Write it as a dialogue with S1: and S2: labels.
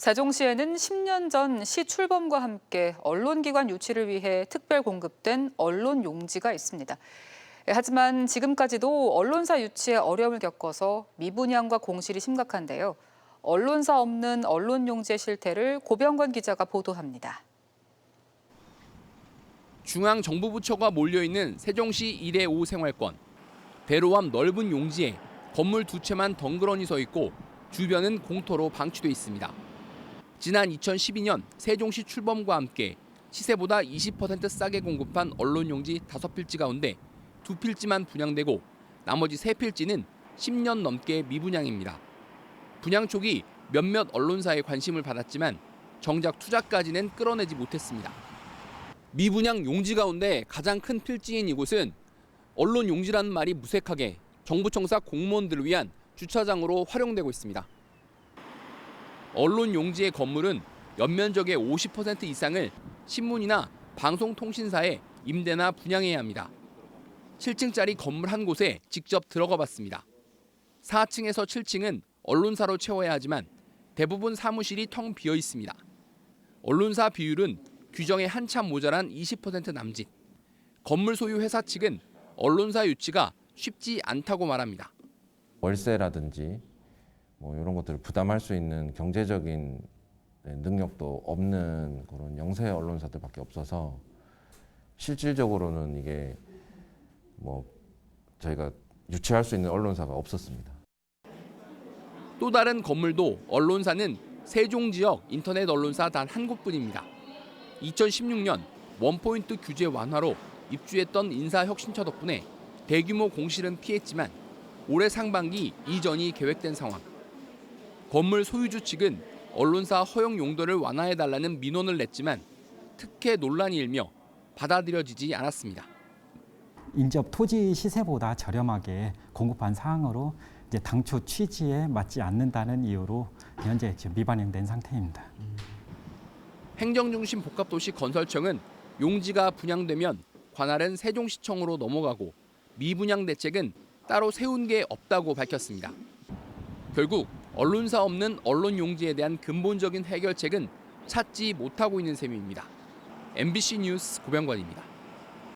S1: 세종시에는 10년 전 시 출범과 함께 언론기관 유치를 위해 특별 공급된 언론 용지가 있습니다. 하지만 지금까지도 언론사 유치에 어려움을 겪어서 미분양과 공실이 심각한데요. 언론사 없는 언론 용지의 실태를 고병관 기자가 보도합니다.
S2: 중앙정부부처가 몰려있는 세종시 1회 5 생활권. 앞 넓은 용지에 건물 두 채만 덩그러니 서 있고 주변은 공터로 방치돼 있습니다. 지난 2012년 세종시 출범과 함께 시세보다 20% 싸게 공급한 언론 용지 5필지 가운데 두 필지만 분양되고 나머지 세 필지는 10년 넘게 미분양입니다. 분양 초기 몇몇 언론사의 관심을 받았지만 정작 투자까지는 끌어내지 못했습니다. 미분양 용지 가운데 가장 큰 필지인 이곳은 언론 용지라는 말이 무색하게 정부청사 공무원들을 위한 주차장으로 활용되고 있습니다. 언론 용지의 건물은 연면적의 50% 이상을 신문이나 방송통신사에 임대나 분양해야 합니다. 7층짜리 건물 한 곳에 직접 들어가 봤습니다. 4층에서 7층은 언론사로 채워야 하지만 대부분 사무실이 텅 비어 있습니다. 언론사 비율은 규정에 한참 모자란 20% 남짓. 건물 소유 회사 측은 언론사 유치가 쉽지 않다고 말합니다.
S3: 월세라든지 뭐 이런 것들을 부담할 수 있는 경제적인 네, 능력도 없는 그런 영세 언론사들밖에 없어서 실질적으로는 이게 뭐 저희가 유치할 수 있는 언론사가 없었습니다.
S2: 또 다른 건물도 언론사는 세종 지역 인터넷 언론사 단 한 곳뿐입니다. 2016년 원포인트 규제 완화로 입주했던 인사혁신처 덕분에 대규모 공실은 피했지만 올해 상반기 이전이 계획된 상황. 건물 소유주 측은 언론사 허용 용도를 완화해달라는 민원을 냈지만 특혜 논란이 일며 받아들여지지 않았습니다.
S4: 인접 토지 시세보다 저렴하게 공급한 사항으로 이제 당초 취지에 맞지 않는다는 이유로 현재 지금 미반영된 상태입니다.
S2: 행정중심 복합도시 건설청은 용지가 분양되면 관할은 세종시청으로 넘어가고 미분양 대책은 따로 세운 게 없다고 밝혔습니다. 결국 언론사 없는 언론 용지에 대한 근본적인 해결책은 찾지 못하고 있는 셈입니다. MBC 뉴스 고병관입니다.